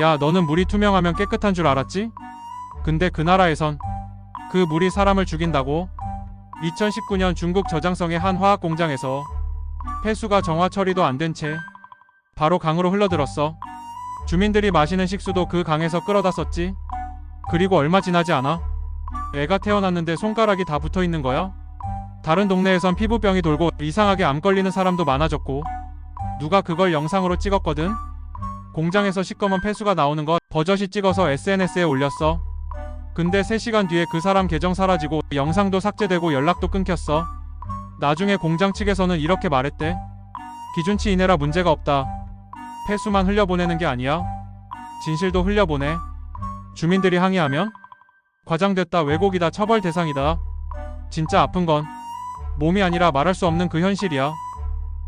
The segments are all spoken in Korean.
야, 너는 물이 투명하면 깨끗한 줄 알았지? 근데 그 나라에선 그 물이 사람을 죽인다고? 2019년 중국 저장성의 한 화학 공장에서 폐수가 정화 처리도 안 된 채 바로 강으로 흘러들었어. 주민들이 마시는 식수도 그 강에서 끌어다 썼지. 그리고 얼마 지나지 않아? 애가 태어났는데 손가락이 다 붙어 있는 거야? 다른 동네에선 피부병이 돌고 이상하게 암 걸리는 사람도 많아졌고 누가 그걸 영상으로 찍었거든? 공장에서 시꺼먼 폐수가 나오는 거 버젓이 찍어서 SNS에 올렸어. 근데 3시간 뒤에 그 사람 계정 사라지고 영상도 삭제되고 연락도 끊겼어. 나중에 공장 측에서는 이렇게 말했대. 기준치 이내라 문제가 없다. 폐수만 흘려보내는 게 아니야. 진실도 흘려보내. 주민들이 항의하면 과장됐다 왜곡이다 처벌 대상이다. 진짜 아픈 건 몸이 아니라 말할 수 없는 그 현실이야.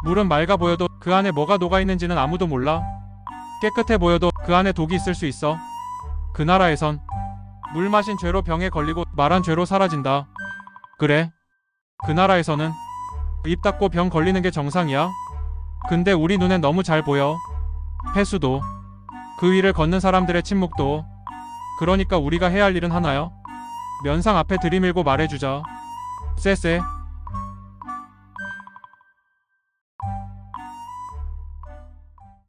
물은 맑아 보여도 그 안에 뭐가 녹아 있는지는 아무도 몰라. 깨끗해 보여도 그 안에 독이 있을 수 있어. 그 나라에선 물 마신 죄로 병에 걸리고 말한 죄로 사라진다. 그래. 그 나라에서는 입 닫고 병 걸리는 게 정상이야. 근데 우리 눈엔 너무 잘 보여. 폐수도 그 위를 걷는 사람들의 침묵도 그러니까 우리가 해야 할 일은 하나요. 면상 앞에 들이밀고 말해주자. 쎄쎄.